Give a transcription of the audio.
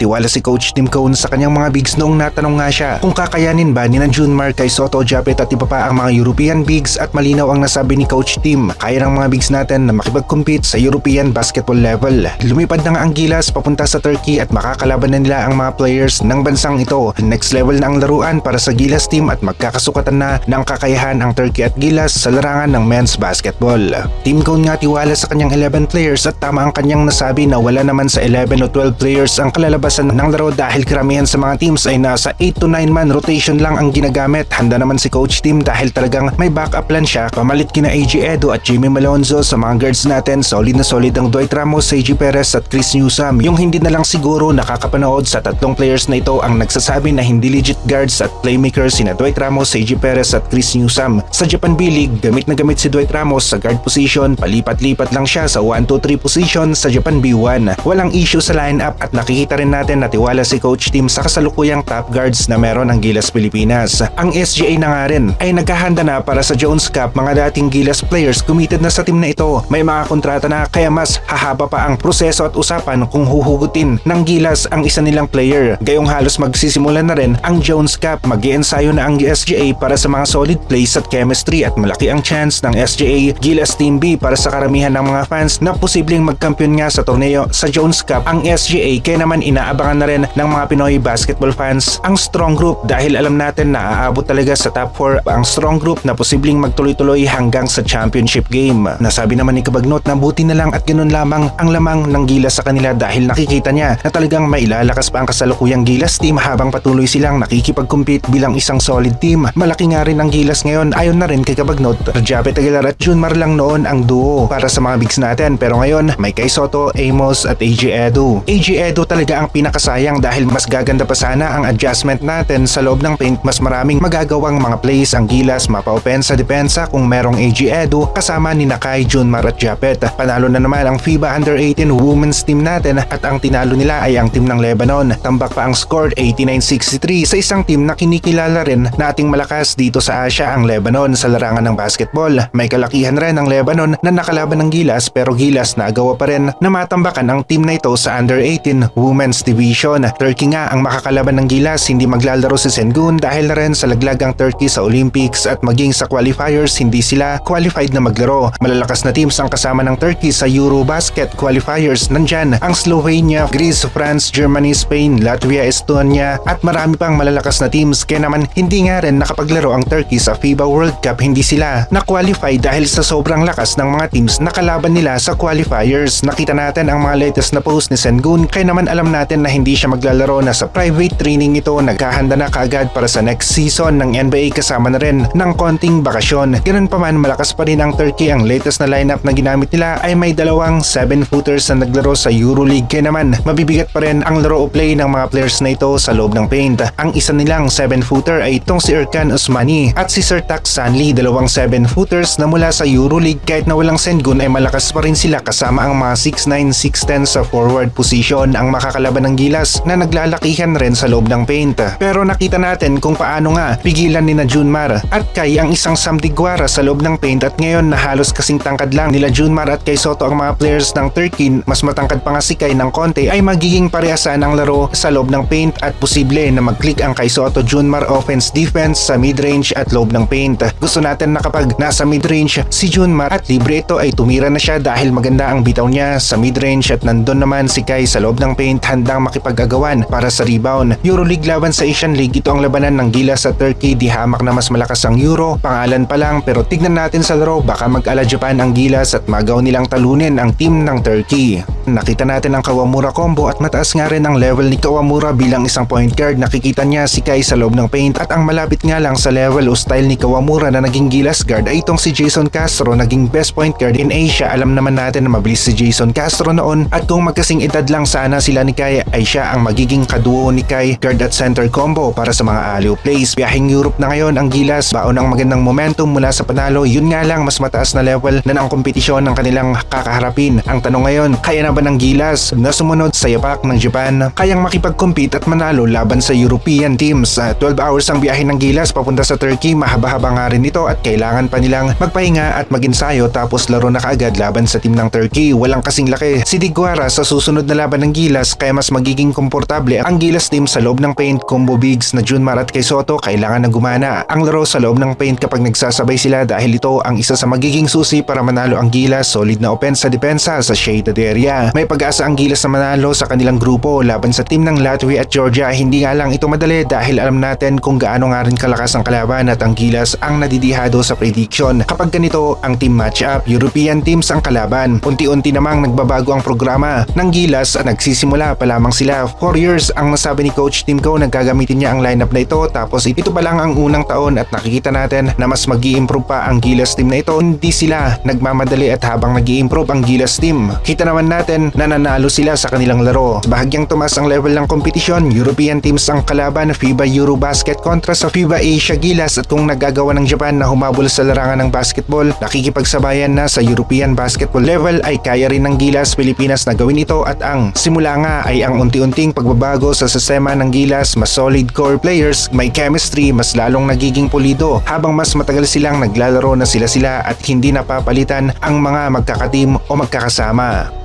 Tiwala si Coach Tim Cone sa kanyang mga bigs noong natanong nga siya kung kakayanin ba ni na Junmar kay Soto, Japet at iba pa ang mga European bigs at malinaw ang nasabi ni Coach Tim. Kaya ng mga bigs natin na makipag-compete sa European basketball level. Lumipad na nga ang Gilas papunta sa Turkey at makakalaban na nila ang mga players ng bansang ito. Next level na ang laruan para sa Gilas team at magkakasukatan na ng kakayahan ang Turkey at Gilas sa larangan ng men's basketball. Team Cone nga tiwala sa kanyang 11 players at tama ang kanyang nasabi na wala naman sa 11 o 12 players ang kalalabasan ng laro dahil karamihan sa mga teams ay nasa 8 to 9 man rotation lang ang ginagamit. Handa naman si Coach Tim dahil talagang may backup plan siya. Pamalit kina AJ Edo at Jimmy Malonzo sa mga guards natin. Solid na solid ang Dwight Ramos, AJ Perez at Chris Newsom. Yung hindi na lang siguro nakakapanood sa tatlong players na ito ang nagsasabi na hindi legit guards at playmakers sina Dwight Ramos, AJ Perez at Chris Newsom. Sa Japan B-League, gamit na gamit si Dwight Ramos sa guard position, palipat-lipat lang siya sa 1-2-3 position sa Japan B1. Walang issue sa lineup at nakikita rin natin na tiwala si Coach Tim sa kasalukuyang top guards na meron ng Gilas Pilipinas. Ang SGA na nga rin ay naghahanda na para sa Jones Cup mga dating Gilas players committed na sa team na ito. May mga kontrata na kaya mas hahaba pa ang proseso at usapan kung huhugutin ng Gilas ang isa nilang player. Gayong halos magsisimula na rin ang Jones Cup. mag na ang SGA para sa mga solid plays at chemistry at malaki ang chance ng SGA Gilas Team B para sa karamihan ng mga fans na posibleng magkampiyon nga sa torneo sa Jones Cup. Ang SGA kaya naman inaabangan na rin ng mga Pinoy basketball fans ang strong group dahil alam natin na aabot talaga sa top 4 ang strong group na posibleng magtuloy-tuloy hanggang sa championship game. Nasabi naman ni Kabagnot na buti na lang at ganun lamang ang lamang ng Gilas sa kanila dahil nakikita niya na talagang mailalakas pa ang kasalukuyang Gilas team habang patuloy silang nakikipag-compete bilang isang solid team. Malaki nga rin ang Gilas ngayon ayon na rin kay Kabagnot. Japet Aguilar at Junmar lang noon ang duo para sa mga bigs natin pero ngayon may kay Soto, Amos at AJ Edu. AJ Edu talaga ang pinakasayang dahil mas gaganda pa sana ang adjustment natin sa loob ng paint mas maraming magagawang mga plays ang Gilas mapa-opensa depensa kung merong AJ Edu kasama ni Nakai, Junmar at Japet. Panalo na naman ang FIBA Under-18 women's team natin at ang tinalo nila ay ang team ng Lebanon. Tambak pa ang score 89-63 sa isang team na kinikilala rin na ating malakas dito sa Asia ang Lebanon sa larangan ng basketball. May kalakihan rin ang Lebanon na nakalaban ng Gilas pero Gilas nagawa pa rin na matambakan ang team na ito sa Under-18 Women's Division. Turkey nga ang makakalaban ng Gilas hindi maglalaro si Sengun dahil na rin sa laglag ang Turkey sa Olympics at maging sa qualifiers hindi sila qualified na maglaro. Malalakas na teams ang kasama ng Turkey sa Eurobasket qualifiers. Nandyan ang Slovenia, Greece, France, Germany, Spain, Latvia, Estonia at marami pang malalakas na teams kaya naman hindi nga rin nakapaglaro ang Turkey sa FIBA World Cup hindi sila na-qualify dahil sa sobrang lakas ng mga teams na kalaban nila sa qualifiers. Nakita natin ang mga latest na post ni Sengun kaya naman alam natin na hindi siya maglalaro na sa private training ito naghahanda na kaagad para sa next season ng NBA kasama na rin ng konting bakasyon. Ganun pa man malakas pa rin ang Turkey ang latest na lineup na ginamit nila ay may dalawang 7-footers na naglaro sa Euroleague kaya naman mabibigat pa rin ang laro o play ng mga players na ito sa loob ng paint. Ang isa nilang 7-footer ay itong si Erkan Osmani at si Sir Tak Sanli dalawang 7-footers na mula sa Euroleague kahit na walang Sengun ay malakas pa rin sila kasama ang mga 6'9", 6'10 sa forward position ang makakalaban ng Gilas na naglalakihan rin sa loob ng paint. Pero nakita natin kung paano nga pigilan ni na Junmar at Kai ang isang Samdiguara sa loob ng paint at ngayon na halos kasing tangkad lang nila Junmar at Kai Soto ang mga players ng Turkey mas matangkad pa nga si Kai ng konti ay magiging parehasan ang laro sa loob ng paint at posible na mag-click ang Kai Soto Junmar offense defense sa mid-range at loob ng paint. Gusto natin na kapag nasa mid-range si Junmar at libre ito ay tumira na siya dahil maganda ang bitaw niya sa mid-range at nandun naman si Kai sa loob ng paint handang makipag-agawan para sa rebound. Euroleague laban sa Asian League ito ang labanan ng Gilas sa Turkey di hamak na mas malakas ang Euro. Pangalan pa lang pero tignan natin sa laro baka mag-ala Japan ang Gilas at magaw nilang talunin ang team ng Turkey. Nakita natin ang Kawamura combo at mataas nga rin ang level ni Kawamura bilang isang point guard. Nakikita niya si Kai sa loob ng paint at ang malapit nga lang sa level o style ni Kawamura na naging Gilas guard ay itong si Jason Castro naging best point guard in Asia. Alam naman natin na mabilis si Jason Castro noon at kung magkasing edad lang sana sila ni Kai ay siya ang magiging kaduo ni Kai guard at center combo para sa mga alley plays. Biyahing Europe na ngayon ang Gilas baon ang magandang momentum mula sa panalo. Yun nga lang mas mataas na level na ng kompetisyon ng kanilang kakaharapin. Ang tanong ngayon, kaya na ba ng Gilas na sumunod sa yapak ng Japan kayang makipag-compete at manalo laban sa European teams? Uh, 12 hours ang biyahe ng Gilas papunta sa Turkey. Mahaba-haba nga rin ito at kailangan pa nilang magpahinga at mag-ensayo tapos laro na kaagad laban sa team ng Turkey. Walang kasing laki si Diguara sa susunod na laban ng Gilas kaya mas magiging komportable ang Gilas team sa loob ng paint combo bigs na Junmar at kay Soto kailangan na gumana ang laro sa loob ng paint kapag nagsasabay sila dahil ito ang isa sa magiging susi para manalo ang Gilas solid na open sa depensa sa shaded area. May pag-asa ang Gilas na manalo sa kanilang grupo laban sa team ng Latvia at Georgia hindi nga lang ito madali dahil alam natin kung gaano nga rin kalakas ang kalaban at ang Gilas ang nadidihado sa prediction. Kapag ganito ang team matchup, European teams ang kalaban. Unti-unti namang nagbabago ang programa ng Gilas at nagsisimula pa lamang sila. 4 years ang nasabi ni Coach Tim Ko nagagamitin niya ang lineup na ito tapos ito pa lang ang unang taon at nakikita natin na mas mag improve pa ang Gilas team na ito. Hindi sila nagmamadali at habang nag improve ang Gilas team, kita naman natin na nanalo sila sa kanilang laro. Bahagyang tumas ang level ng kompetisyon, European teams ang kalaban FIBA Eurobasket kontra sa FIBA Asia Gilas at kung nagagawa ng Japan na humabol sa larangan ng basketball, nakikipagsabayan na sa European basketball level ay kaya rin ng Gilas Pilipinas na gawin ito at ang simula nga ay ang unti-unting pagbabago sa sistema ng Gilas, mas solid core players, may chemistry, mas lalong nagiging pulido habang mas matagal silang naglalaro na sila-sila at hindi napapalitan ang mga magkakateam o magkakasama.